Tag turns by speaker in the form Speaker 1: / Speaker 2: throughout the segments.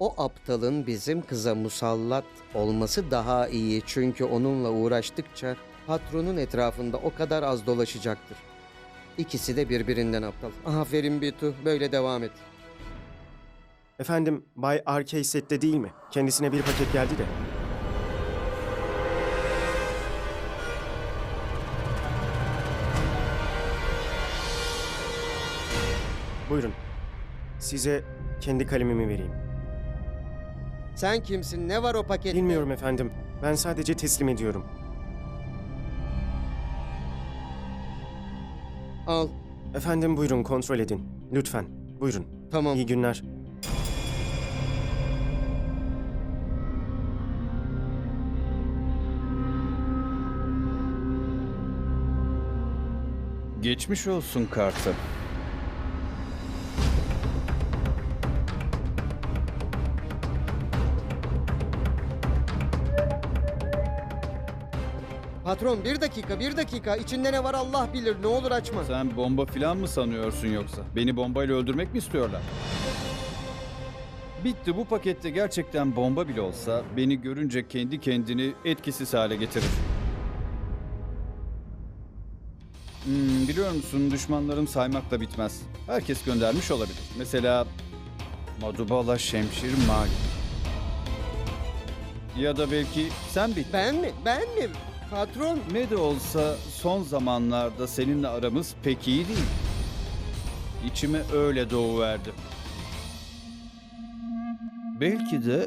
Speaker 1: O aptalın bizim kıza musallat olması daha iyi çünkü onunla uğraştıkça patronun etrafında o kadar az dolaşacaktır. İkisi de birbirinden aptal. Aferin Bitu, böyle devam et.
Speaker 2: Efendim, Bay RK sette değil mi? Kendisine bir paket geldi de. Buyurun. Size kendi kalemimi vereyim.
Speaker 1: Sen kimsin? Ne var o pakette?
Speaker 2: Bilmiyorum efendim. Ben sadece teslim ediyorum.
Speaker 1: Al.
Speaker 2: Efendim buyurun kontrol edin. Lütfen. Buyurun.
Speaker 1: Tamam.
Speaker 2: İyi günler.
Speaker 3: Geçmiş olsun kartı.
Speaker 1: Patron bir dakika, bir dakika. İçinde ne var Allah bilir. Ne olur açma.
Speaker 3: Sen bomba filan mı sanıyorsun yoksa? Beni bombayla öldürmek mi istiyorlar? Bitti bu pakette gerçekten bomba bile olsa beni görünce kendi kendini etkisiz hale getirir. Hmm, biliyor musun düşmanlarım saymakla bitmez. Herkes göndermiş olabilir. Mesela Madubala Şemşir Mali. Ya da belki sen bit.
Speaker 1: Ben mi? Ben mi? Patron.
Speaker 3: Ne de olsa son zamanlarda seninle aramız pek iyi değil. İçime öyle doğuverdi. Belki de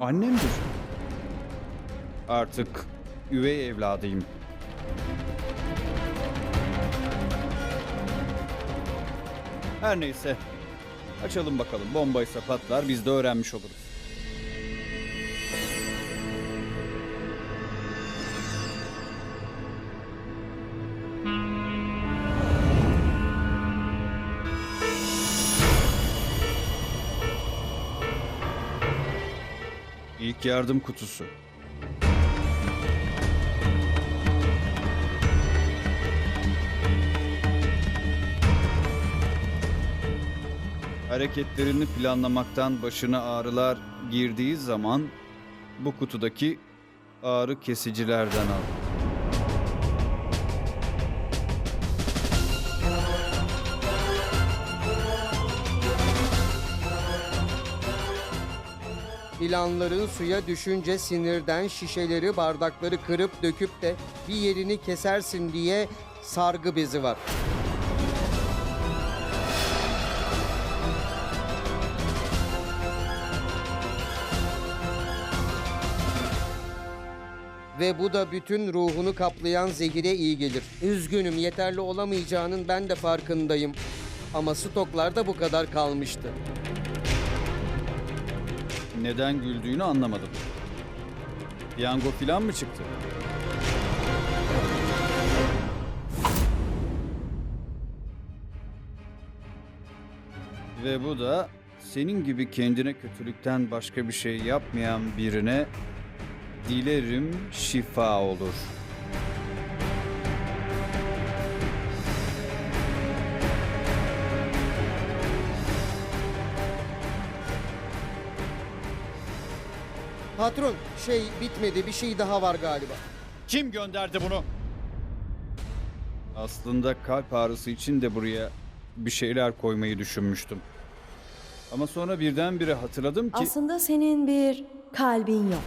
Speaker 3: annemdir. Artık üvey evladıyım. Her neyse. Açalım bakalım. Bombaysa patlar biz de öğrenmiş oluruz. İlk yardım kutusu. Hareketlerini planlamaktan başına ağrılar girdiği zaman bu kutudaki ağrı kesicilerden al.
Speaker 1: Planların suya düşünce sinirden şişeleri, bardakları kırıp döküp de bir yerini kesersin diye sargı bezi var. Ve bu da bütün ruhunu kaplayan zehire iyi gelir. Üzgünüm yeterli olamayacağının ben de farkındayım. Ama stoklarda bu kadar kalmıştı.
Speaker 3: Neden güldüğünü anlamadım. Piyango filan mı çıktı? Ve bu da senin gibi kendine kötülükten başka bir şey yapmayan birine dilerim şifa olur.
Speaker 1: Patron şey bitmedi bir şey daha var galiba.
Speaker 3: Kim gönderdi bunu? Aslında kalp ağrısı için de buraya bir şeyler koymayı düşünmüştüm. Ama sonra birdenbire hatırladım ki...
Speaker 4: Aslında senin bir kalbin yok.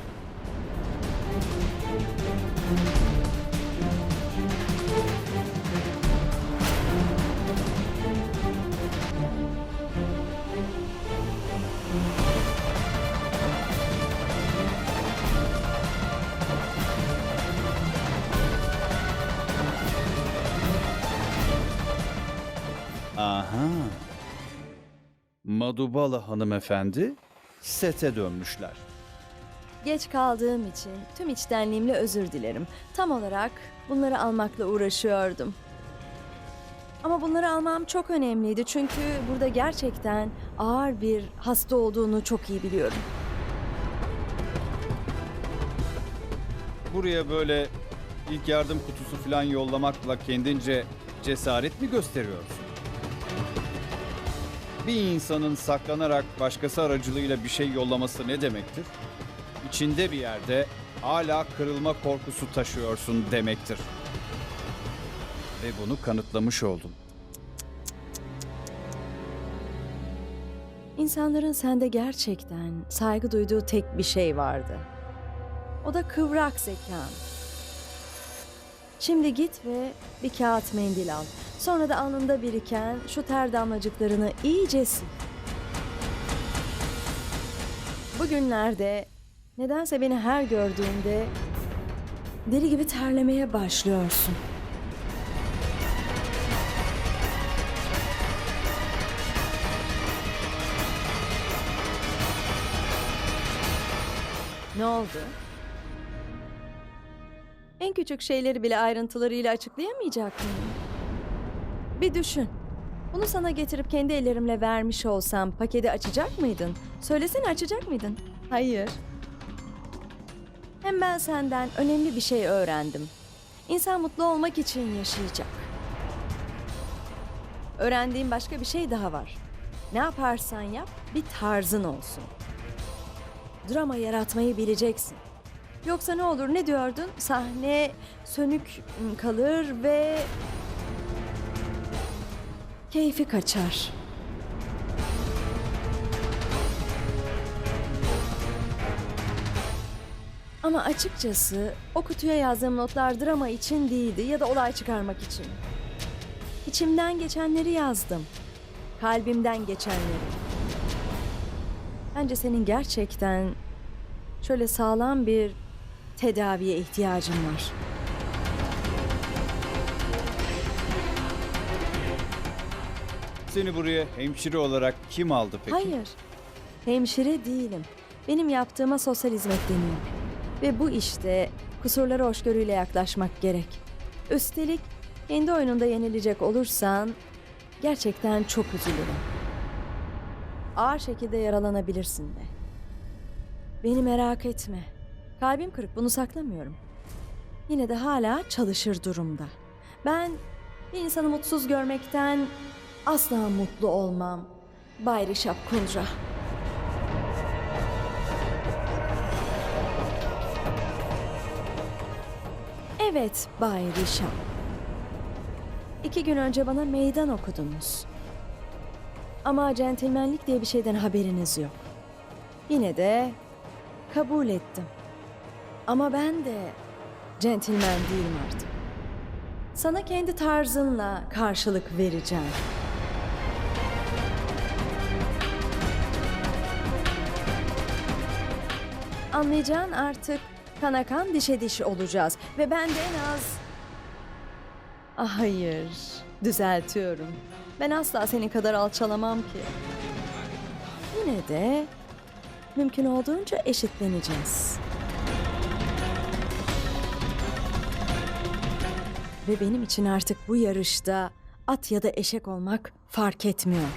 Speaker 3: Aha. Madubala hanımefendi sete dönmüşler.
Speaker 4: Geç kaldığım için tüm içtenliğimle özür dilerim. Tam olarak bunları almakla uğraşıyordum. Ama bunları almam çok önemliydi çünkü burada gerçekten ağır bir hasta olduğunu çok iyi biliyorum.
Speaker 3: Buraya böyle ilk yardım kutusu falan yollamakla kendince cesaret mi gösteriyorsun? Bir insanın saklanarak başkası aracılığıyla bir şey yollaması ne demektir? İçinde bir yerde hala kırılma korkusu taşıyorsun demektir. Ve bunu kanıtlamış oldum.
Speaker 4: İnsanların sende gerçekten saygı duyduğu tek bir şey vardı. O da kıvrak zekan. Şimdi git ve bir kağıt mendil al. Sonra da alnında biriken şu ter damlacıklarını iyice sil. Bugünlerde nedense beni her gördüğünde deli gibi terlemeye başlıyorsun. Ne oldu? En küçük şeyleri bile ayrıntılarıyla açıklayamayacak mıyım? Bir düşün. Bunu sana getirip kendi ellerimle vermiş olsam paketi açacak mıydın? Söylesene açacak mıydın? Hayır. Hem ben senden önemli bir şey öğrendim. İnsan mutlu olmak için yaşayacak. Öğrendiğim başka bir şey daha var. Ne yaparsan yap bir tarzın olsun. Drama yaratmayı bileceksin. Yoksa ne olur ne diyordun? Sahne sönük kalır ve keyfi kaçar. Ama açıkçası o kutuya yazdığım notlar drama için değildi ya da olay çıkarmak için. İçimden geçenleri yazdım. Kalbimden geçenleri. Bence senin gerçekten şöyle sağlam bir tedaviye ihtiyacın var.
Speaker 3: Seni buraya hemşire olarak kim aldı peki?
Speaker 4: Hayır. Hemşire değilim. Benim yaptığıma sosyal hizmet deniyor. Ve bu işte kusurlara hoşgörüyle yaklaşmak gerek. Üstelik kendi oyununda yenilecek olursan gerçekten çok üzülürüm. Ağır şekilde yaralanabilirsin de. Beni merak etme. Kalbim kırık bunu saklamıyorum. Yine de hala çalışır durumda. Ben bir insanı mutsuz görmekten asla mutlu olmam. Bay Rişap Kundra. Evet Bay Rişap. İki gün önce bana meydan okudunuz. Ama centilmenlik diye bir şeyden haberiniz yok. Yine de kabul ettim. Ama ben de centilmen değilim artık. Sana kendi tarzınla karşılık vereceğim. Anlayacağın artık kanakan dişe diş olacağız. Ve ben de en az... Ah, hayır, düzeltiyorum. Ben asla senin kadar alçalamam ki. Yine de mümkün olduğunca eşitleneceğiz. Ve benim için artık bu yarışta at ya da eşek olmak fark etmiyor.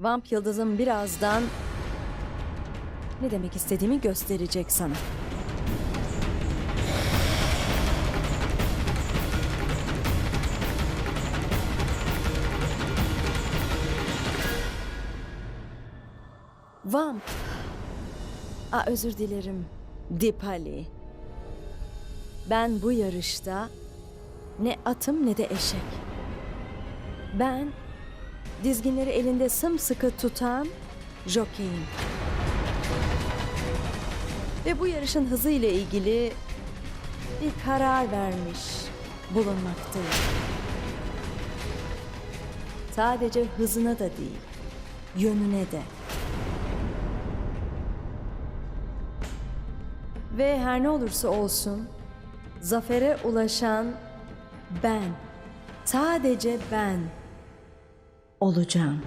Speaker 4: Vamp yıldızım birazdan ne demek istediğimi gösterecek sana. Vamp. Aa, özür dilerim. Dipali. Ben bu yarışta ne atım ne de eşek. Ben dizginleri elinde sımsıkı tutan jokeyim. Ve bu yarışın hızı ile ilgili bir karar vermiş bulunmaktayım. Sadece hızına da değil, yönüne de. Ve her ne olursa olsun zafere ulaşan ben, sadece ben olacağım.